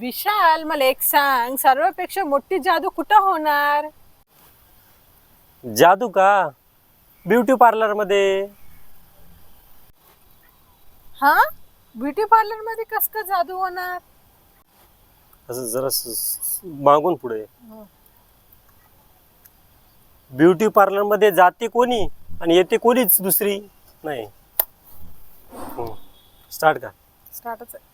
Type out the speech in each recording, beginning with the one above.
विशाल मला एक सांग सर्वापेक्षा मोठी जादू कुठं होणार? जादू का? ब्युटी पार्लरमध्ये. हा? ब्युटी पार्लरमध्ये कस का जादू होणार? असं जरा स- स- मागून पुढे. ब्युटी पार्लरमध्ये जाते कोणी आणि येते कोणीच दुसरी? नाही. स्टार्ट का स्टार्टच आहे.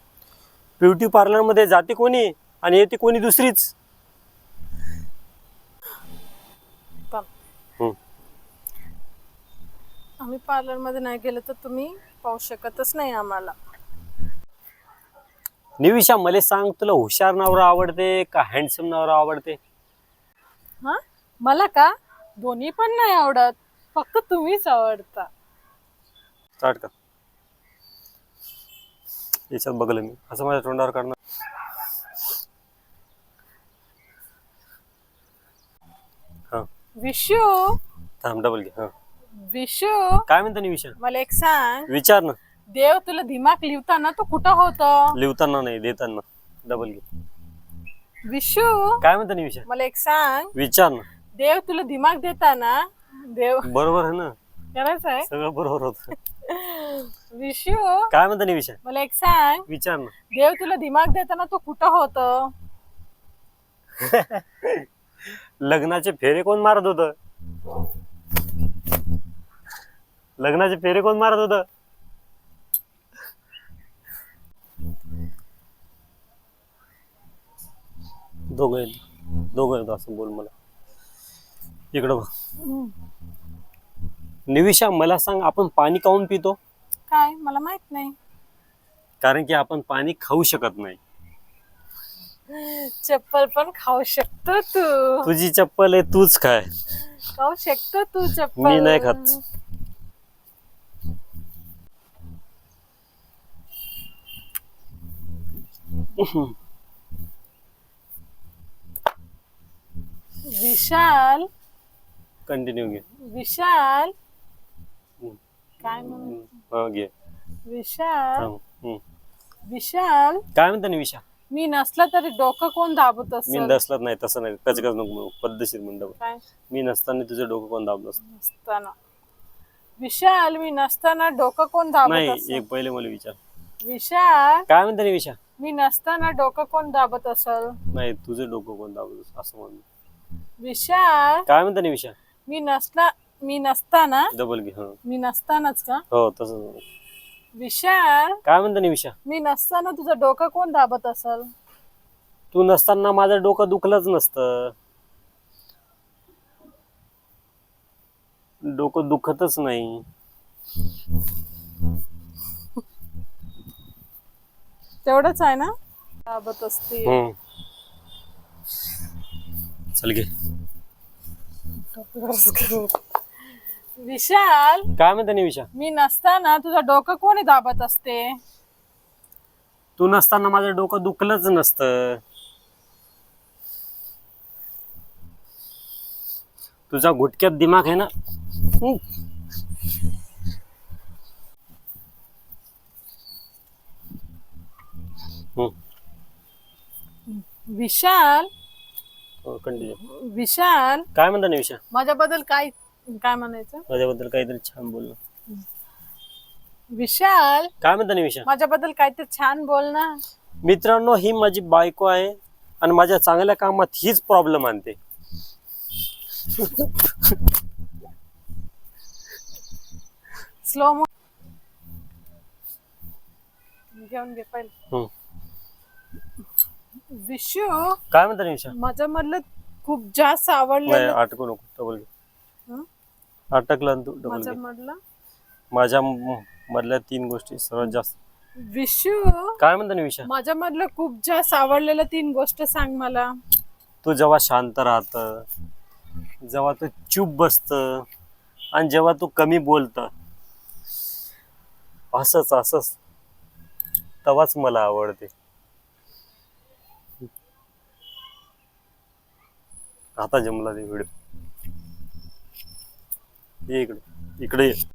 ब्युटी पार्लरमध्ये जाते कोणी आणि येते कोणी दुसरीच. आम्ही पार्लरमध्ये नाही गेलो तर तुम्ही पाहू शकतच नाही आम्हाला. निविशा मला सांग तुला हुशार नवरा आवडते का हँडसम नवरा आवडते? हा? मला का? दोन्ही पण नाही आवडत. फक्त तुम्हीच आवडता. स्टार्ट कर. याच्यात बघलं मी. असं माझ्या तोंडावर काढणार. हा. विशू? थांब डबल घे. हा. विशू? काय म्हणता निविशा मला एक सांग. विचार ना. देव तुला दिमाग लिहिताना तो कुठं होत? लिहिताना नाही देताना. डबल घे. विशू? काय म्हणता निविशा मला एक सांग. विचार ना. देव तुला दिमाग देताना देव बरोबर आहे ना? करायचं आहे. सगळं बरोबर होत. विशू काय म्हणता निविशा? मला एक सांग. विचार ना. देव तुला दिमाग देताना तो कुठं होत? लग्नाचे फेरे कोण मारत होत? लग्नाचे फेरे कोण मारत होत? दोघं दोघं असं बोल मला. इकडं बघ. निविशा मला सांग आपण पाणी काऊन पितो? काय? मला माहीत नाही. कारण की आपण पाणी खाऊ शकत नाही. चप्पल पण खाऊ शकतो तू. तुझी चप्पल आहे तूच काय खाऊ शकतो तू चप्पल. मी नाही खात. विशाल. कंटिन्यू घे. विशाल. काय म्हणू हा घे. विशाल. थांब. हम्म. विशाल. काय म्हणता निविशा मी नसला तरी डोकं कोण दाबत मी असेल? नसलात नाही तसं नाही. कच कच नको म्हणू. पद्धतशीर म्हणतो काय? मी नसताना तुझं डोकं कोण दाबलं असतं नसताना. विशाल मी नसताना डोकं कोण दाबत नाही असेल? एक पहिले मला विचार विशाल. काय म्हणता निविशा मी नसताना डोकं कोण दाबत असेल? नाही तुझं डोकं कोण दाबलं असतं, असं म्हणून विशाल. काय म्हणता निविशा मी नसला मी नसताना? डबल घे हा. मी नसतानाच का? हो तसं विशाल? काय म्हणता निविशा मी नसताना तुझं डोकं कोण दाबत असेल? तू नसताना माझं डोकं दुखलंच नसतं. डोकं दुखतच नाही. तेवढंच आहे ना? दाबत असते. हम्म. चल घे. विशाल? काय म्हणता निविशा? मी नसताना तुझं डोकं कोणी दाबत असते? तू नसताना माझं डोकं दुखलंच नसतं. तुझा गुटक्यात दिमाग आहे ना? हम्म. हम्म. विशाल? हो, विशाल? काय म्हणता निविशा? माझ्याबद्दल काय काय म्हणायचं? माझ्याबद्दल काहीतरी छान बोल विशाल! काय म्हणता निविशा माझ्याबद्दल काहीतरी छान बोल ना. मित्रांनो ही माझी बायको आहे आणि माझ्या चांगल्या कामात हीच प्रॉब्लेम आणते. स्लो मो घेऊन घे पहिले. हम्म. विशू! काय म्हणता निविशा माझ्या मधलं खूप जास्त नाही आवडलेलं अटकू नको. डबल घे. हं? अटकला तू डबल माझ्या घे मधलं? माझ्या म- मधल्या तीन गोष्टी सर्वात जास्त. विशू? काय म्हणता निविशा माझ्या मधलं खूप जास्त आवडलेलं तीन गोष्ट सांग मला. तू जेव्हा शांत राहत जेव्हा तू चूप बसत आणि जेव्हा तू कमी बोलत असंच असंच तेव्हाच मला आवडते. आता जमला ते व्हिडिओ ये इकडे इकडे ये.